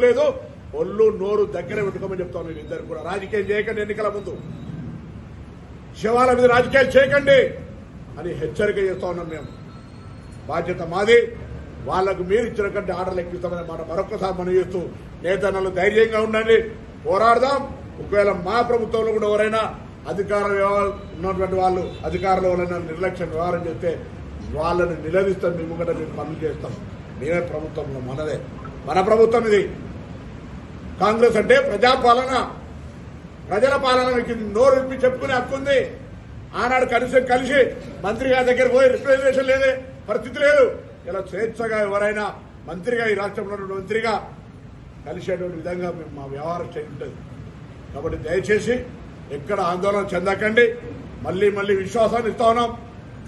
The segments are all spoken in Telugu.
లేదు ఒళ్ళు నోరు దగ్గర పెట్టుకోమని చెప్తాను నేను ఇద్దరు కూడా. రాజకీయం చేయకండి ఎన్నికల ముందు. శివాల మీద రాజకీయాలు చేయకండి అని హెచ్చరిక చేస్తా ఉన్నాం మేము. బాధ్యత మాది. వాళ్ళకు మీరు ఇచ్చిన కంటే ఆర్డర్లు ఎక్కిస్తామని మాట మరొకసారి మనం చేస్తూ నేతన్నలు ధైర్యంగా ఉండండి. పోరాడదాం. ఒకవేళ మా ప్రభుత్వంలో కూడా ఎవరైనా అధికార వ్యవహారం ఉన్నటువంటి వాళ్ళు అధికారంలో ఎవరైనా నిర్లక్ష్యం వ్యవహారం చేస్తే వాళ్ళని నిలదీస్తాం. మేము కూడా మేము పనులు చేస్తాం. మేమే ప్రభుత్వంలో మనదే. మన ప్రభుత్వం ఇది. కాంగ్రెస్ అంటే ప్రజాపాలన ప్రజల పాలన మీకు నోరు విప్పి చెప్పుకునే హక్కు ఉంది. ఆనాడు కలిసి కలిసి మంత్రి గారి దగ్గర పోయి రిప్రజెంటేషన్ లేదే పరిస్థితి లేదు. ఇలా స్వేచ్ఛగా ఎవరైనా మంత్రిగా ఈ రాష్ట్రంలో మంత్రిగా కలిసేటువంటి విధంగా మేము మా వ్యవహారం చేయి ఉంటుంది కాబట్టి దయచేసి ఎక్కడ ఆందోళన చెందకండి. మళ్ళీ మళ్ళీ విశ్వాసాన్ని ఇస్తా ఉన్నాం.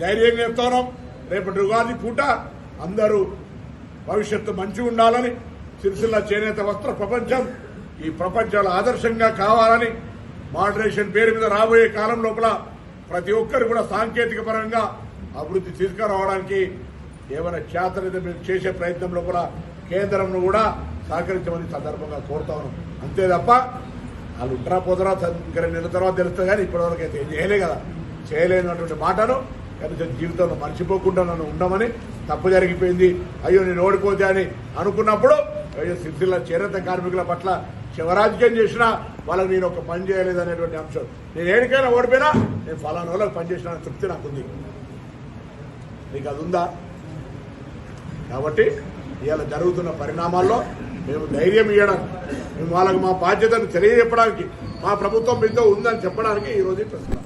ధైర్యంగా ఇస్తా ఉన్నాం. రేపటి ఉగాది పూట అందరూ భవిష్యత్తు మంచిగా ఉండాలని సిరిసిల్ల చేనేత వస్త్ర ప్రపంచం ఈ ప్రపంచాల ఆదర్శంగా కావాలని మోడరేషన్ పేరు మీద రాబోయే కాలం లోపల ప్రతి ఒక్కరు కూడా సాంకేతిక పరంగా అభివృద్ధి తీసుకురావడానికి ఏమైనా చేతనైతే మేము చేసే ప్రయత్నంలో కూడా కేంద్రంను కూడా సహకరించమని సందర్భంగా కోరుతా ఉన్నాం. అంతే తప్ప వాళ్ళు ఉంటారా పోతారా ఇంకా రెండు నెలల తర్వాత తెలుస్తుంది కానీ ఇప్పటివరకు అయితే ఏం చేయలే కదా. చేయలేనటువంటి మాటను కనీసం జీవితంలో మర్చిపోకుండా నన్ను ఉండమని తప్పు జరిగిపోయింది. అయ్యో నేను ఓడిపోతే అని అనుకున్నప్పుడు అయ్యో సిరిసిల్ల చేనేత కార్మికుల పట్ల శివరాజకీయం చేసినా వాళ్ళకి నేను ఒక పని చేయలేదు అనేటువంటి అంశం. నేను ఏడికైనా ఓడిపోయినా నేను ఫలానా వాళ్ళకి పనిచేసిన తృప్తి నాకుంది. నీకు అది ఉందా? కాబట్టి ఇవాళ జరుగుతున్న పరిణామాల్లో మేము ధైర్యం ఇవ్వడం మేము వాళ్ళకి మా బాధ్యతను తెలియజెప్పడానికి మా ప్రభుత్వం మీతో ఉందని చెప్పడానికి ఈ ప్రస్తుతం ప్రశ్న.